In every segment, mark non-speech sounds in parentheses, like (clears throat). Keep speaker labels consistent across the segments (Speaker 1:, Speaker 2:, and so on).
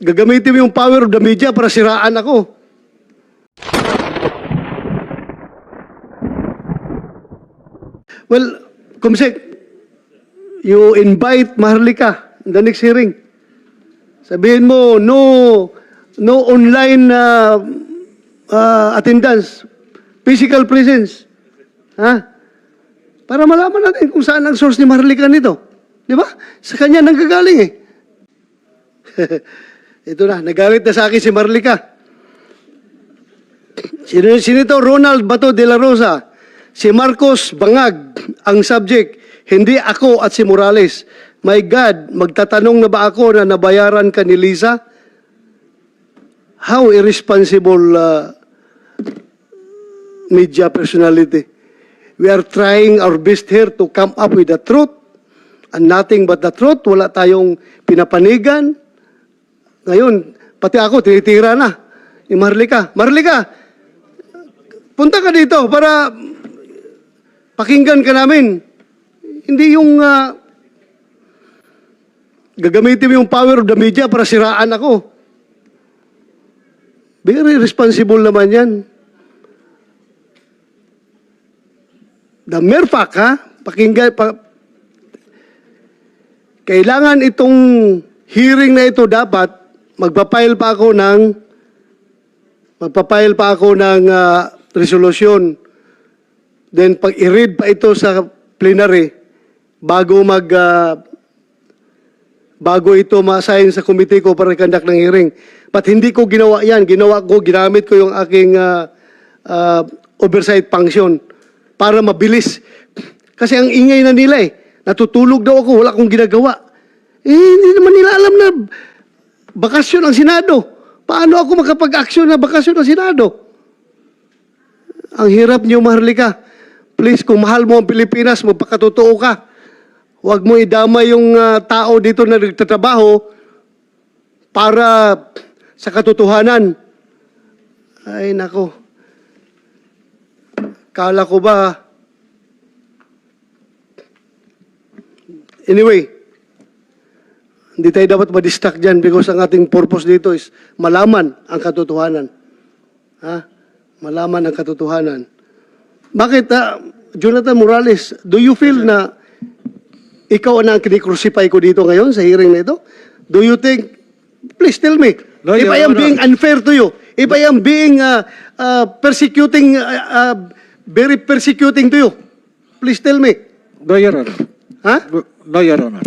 Speaker 1: gagamitin mo yung power of the media para siraan ako. Well, Kumsek, you invite Maharlika in the next hearing. Sabihin mo, no, no online uh, uh, attendance, physical presence. Ha? Para malaman natin kung saan ang source ni Maharlika nito. Di ba? Sa kanya nanggagaling eh. (laughs) Ito na, nagalit na sa akin si Marlica. Senator Ronald Bato de la Rosa, si Marcos Bangag ang subject, hindi ako at si Morales. My God, magtatanong na ba ako na nabayaran ka ni Lisa? How irresponsible uh, media personality. We are trying our best here to come up with the truth and nothing but the truth. Wala tayong pinapanigan. Ngayon, pati ako, tinitira na ni Marlika. Marlika, punta ka dito para pakinggan ka namin. Hindi yung ah, gagamitin mo yung power of the media para siraan ako. Very responsible naman yan. The mere fact, ha? Pakinggan, pa, kailangan itong hearing na ito dapat magpapile pa ako ng magpapile pa ako ng ah, resolusyon. Then pag i-read pa ito sa plenary bago mag ah, bago ito ma-assign sa committee ko para conduct ng hearing. But hindi ko ginawa yan. Ginawa ko, ginamit ko yung aking ah, ah, oversight function para mabilis. Kasi ang ingay na nila eh. Natutulog daw ako, wala akong ginagawa. Eh, hindi naman nila alam na bakasyon ang Senado. Paano ako makapag-aksyon na bakasyon ang Senado? Ang hirap niyo, Maharlika. Please, kung mahal mo ang Pilipinas, magpakatotoo ka. Huwag mo idama yung ah, tao dito na nagtatrabaho para sa katotohanan. Ay, nako. Kala ko ba... Anyway, hindi tayo dapat ma-distract dyan because ang ating purpose dito is malaman ang katotohanan. Ha? Malaman ang katotohanan. Bakit, ah, Jonathan Morales, do you feel na ikaw ang kinikrucify ko dito ngayon sa hearing na ito? Do you think, please tell me,
Speaker 2: No,
Speaker 1: if I am
Speaker 2: Honor.
Speaker 1: being unfair to you, if I am being uh, uh, persecuting, uh, uh, very persecuting to you, please tell me.
Speaker 2: No, Your Honor.
Speaker 1: Ha?
Speaker 2: No, Your Honor.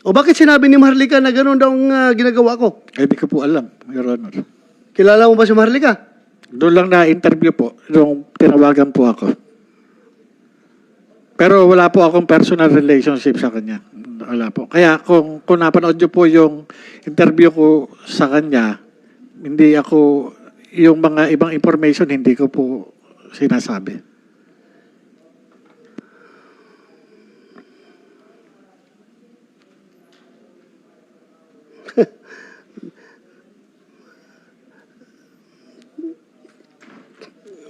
Speaker 1: O bakit sinabi ni Marlica na gano'n daw ang uh, ginagawa ko?
Speaker 2: Eh, di ko po alam, Your Honor.
Speaker 1: Kilala mo ba si Marlica?
Speaker 2: Doon lang na-interview po, nung tinawagan po ako. Pero wala po akong personal relationship sa kanya. Wala po. Kaya kung, kung napanood niyo po yung interview ko sa kanya, hindi ako, yung mga ibang information, hindi ko po sinasabi.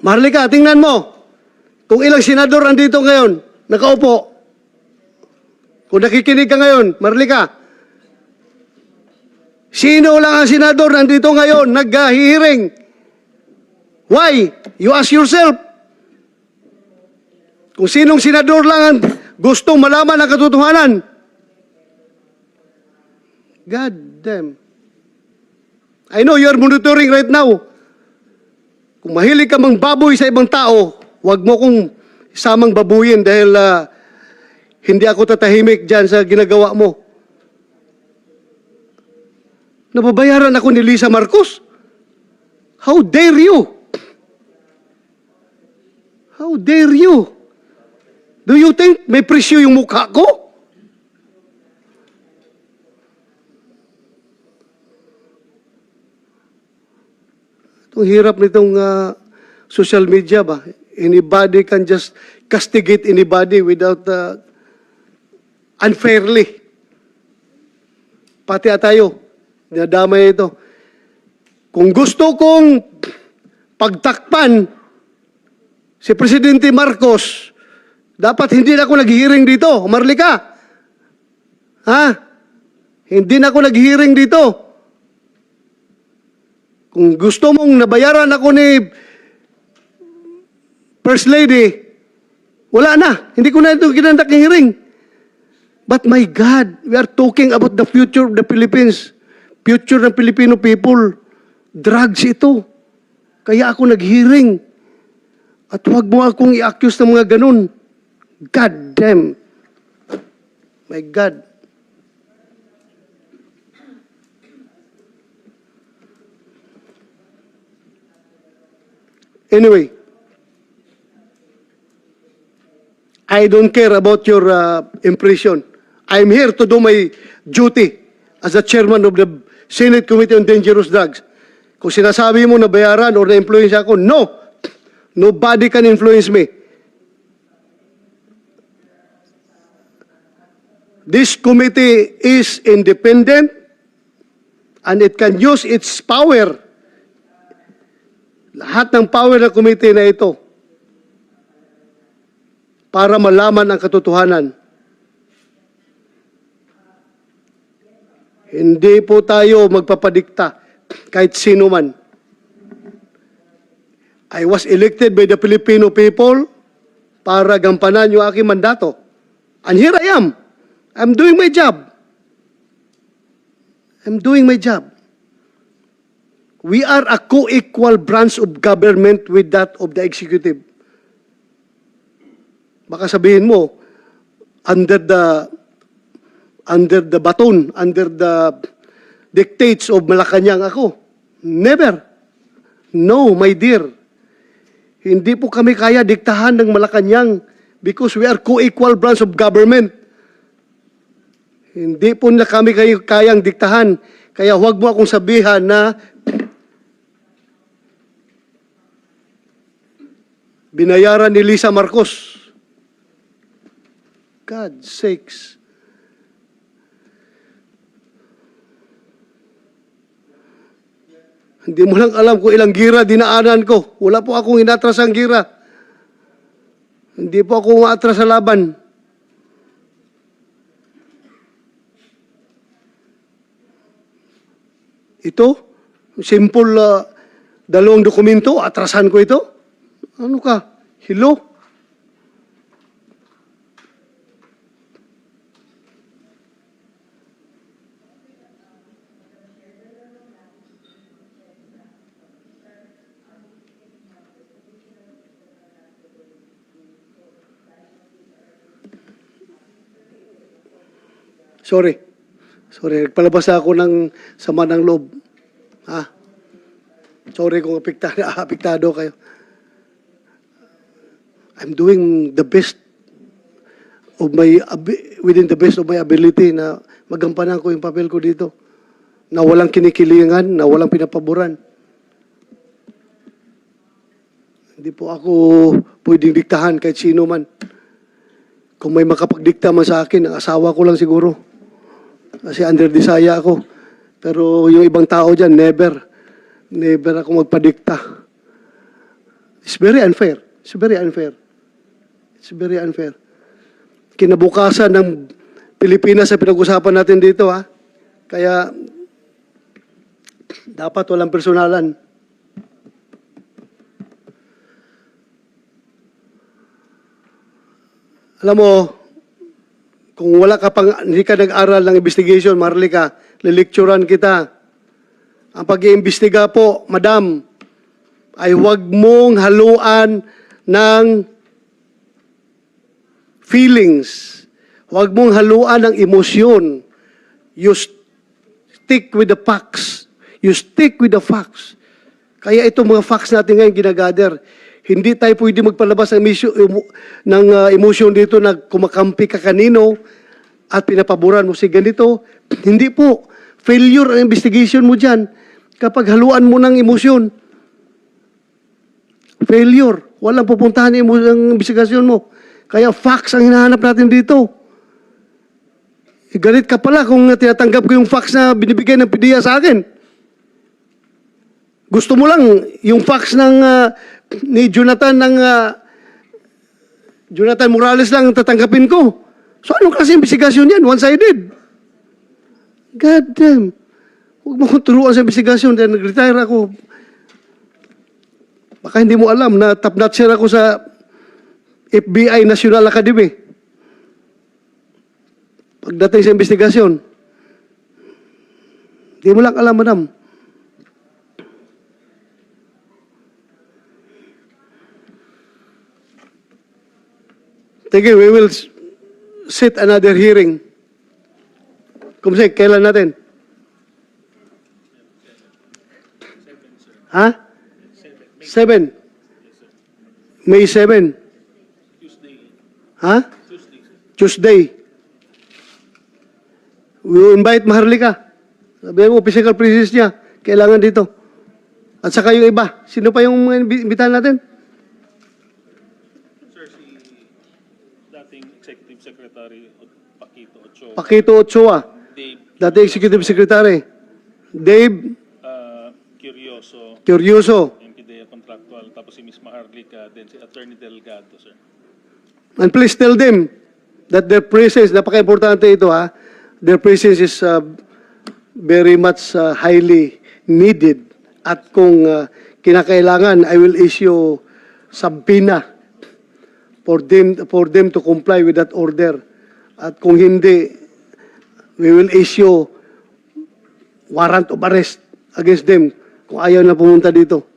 Speaker 1: Marlica, tingnan mo. Kung ilang senador andito ngayon, nakaupo. Kung nakikinig ka ngayon, Marlica, sino lang ang senador nandito ngayon nag-hearing? Why? You ask yourself. Kung sinong senador lang ang gustong malaman ang katotohanan. God damn. I know you are monitoring right now. Kung mahilig ka mang baboy sa ibang tao, huwag mo kong samang babuyin dahil ah, hindi ako tatahimik dyan sa ginagawa mo. Nababayaran ako ni Lisa Marcos. How dare you? How dare you? Do you think may presyo yung mukha ko? Itong hirap nitong ah, social media ba? Anybody can just castigate anybody without ah, unfairly. Pati at tayo, dinadamay ito. Kung gusto kong pagtakpan si Presidente Marcos, dapat hindi na ako nag-hearing dito. Marlika. Ha? Hindi na ako nag-hearing dito. Kung gusto mong nabayaran ako ni First Lady, wala na. Hindi ko na ito ginandak ng hearing. But my God, we are talking about the future of the Philippines. Future ng Filipino people. Drugs ito. Kaya ako nag-hearing. At huwag mo akong i-accuse ng mga ganun. God damn. My God. Anyway, I don't care about your uh, impression. I'm here to do my duty as the chairman of the Senate Committee on Dangerous Drugs. Kung sinasabi mo na bayaran or na-influence ako, no! Nobody can influence me. This committee is independent and it can use its power. Lahat ng power ng committee na ito para malaman ang katotohanan. Hindi po tayo magpapadikta kahit sino man. I was elected by the Filipino people para gampanan yung aking mandato. And here I am. I'm doing my job. I'm doing my job. We are a co-equal branch of government with that of the executive. Baka sabihin mo, under the under the baton, under the dictates of Malacanang ako. Never. No, my dear. Hindi po kami kaya diktahan ng Malacanang because we are co-equal branch of government. Hindi po na kami kayang diktahan. Kaya huwag mo akong sabihan na binayaran ni Lisa Marcos. God sakes. Hindi mo lang alam kung ilang gira dinaanan ko. Wala po akong inatras ang gira. Hindi po ako umatras sa laban. Ito, simple uh, dalawang dokumento, atrasan ko ito. Ano ka? Hello? Sorry. Sorry, nagpalabas ako ng sama ng loob. Ha? Sorry kung apektado, (laughs) apektado kayo. I'm doing the best of my within the best of my ability na magampanan ko yung papel ko dito. Na walang kinikilingan, na walang pinapaboran. Hindi po ako pwedeng diktahan kahit sino man. Kung may makapagdikta man sa akin, ang asawa ko lang siguro. Kasi under desaya ako. Pero yung ibang tao dyan, never. Never ako magpadikta. It's very unfair. It's very unfair. It's very unfair. Kinabukasan ng Pilipinas sa pinag-usapan natin dito, ha? Kaya, dapat walang personalan. Alam mo, kung wala ka pang, hindi ka nag-aral ng investigation, Marlika, lilikturan kita. Ang pag-iimbestiga po, madam, ay huwag mong haluan ng feelings. Huwag mong haluan ng emosyon. You stick with the facts. You stick with the facts. Kaya itong mga facts natin ngayon ginagather. Hindi tayo pwede magpalabas ng, emisyo, emo- ng uh, emosyon dito na kumakampi ka kanino at pinapaboran mo si ganito. (clears throat) Hindi po. Failure ang investigation mo dyan kapag haluan mo ng emosyon. Failure. Walang pupuntahan ang ang investigasyon mo. Kaya facts ang hinahanap natin dito. Eh, galit ka pala kung tinatanggap ko yung facts na binibigay ng PDEA sa akin. Gusto mo lang yung facts ng ah, ni Jonathan ng ah, Jonathan Morales lang ang tatanggapin ko. So anong klase investigasyon yan? One-sided. God damn. Huwag mo kong turuan sa investigasyon dahil nag-retire ako. Baka hindi mo alam na top notcher ako sa FBI National Academy. Pagdating sa investigasyon, hindi mo lang alam, madam. Sige, we will s- set another hearing. Kumsek, kailan natin? Ha? Seven. May seven. Ha? Tuesday. We invite Maharlika. Sabihin mo, physical presence niya. Kailangan dito. At saka yung iba. Sino pa yung mga imbi- imbitahan natin?
Speaker 3: Sir, si dating Executive Secretary Paquito Ochoa,
Speaker 1: Pakito Ochoa,
Speaker 3: Dave
Speaker 1: dati Executive Secretary. Dave
Speaker 3: uh, Curioso,
Speaker 1: Curioso.
Speaker 3: MPDEA Contractual, tapos si Miss Maharlika, then si Attorney Delgado, sir.
Speaker 1: And please tell them that their presence, napaka-importante ito ha, their presence is uh, very much uh, highly needed. At kung uh, kinakailangan, I will issue subpoena for them, for them to comply with that order. At kung hindi, we will issue warrant of arrest against them kung ayaw na pumunta dito.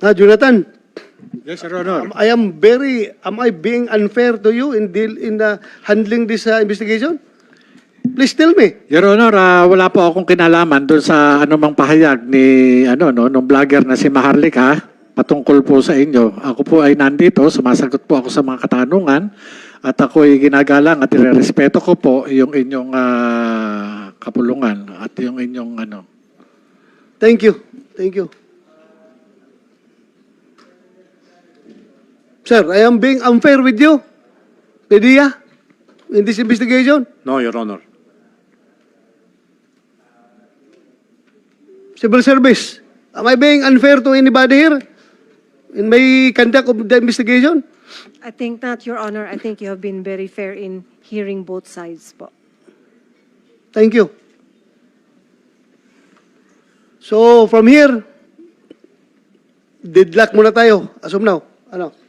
Speaker 1: Ha, Jonathan?
Speaker 2: Yes, Your Honor.
Speaker 1: Am- I am very, am I being unfair to you in deal, in uh, handling this uh, investigation? Please tell me.
Speaker 2: Your Honor, ah, wala po akong kinalaman doon sa anumang pahayag ni ano no, nung vlogger na si Maharlika patungkol po sa inyo. Ako po ay nandito, sumasagot po ako sa mga katanungan at ako ay ginagalang at irerespeto ko po yung inyong ah, kapulungan at yung inyong ano.
Speaker 1: Thank you. Thank you. Sir, I am being unfair with you. Lydia, in this investigation.
Speaker 4: No, Your Honor.
Speaker 1: Civil service. Am I being unfair to anybody here in my conduct of the investigation?
Speaker 5: I think not, Your Honor. I think you have been very fair in hearing both sides po.
Speaker 1: Thank you. So, from here, deadlock muna tayo as of now. Ano?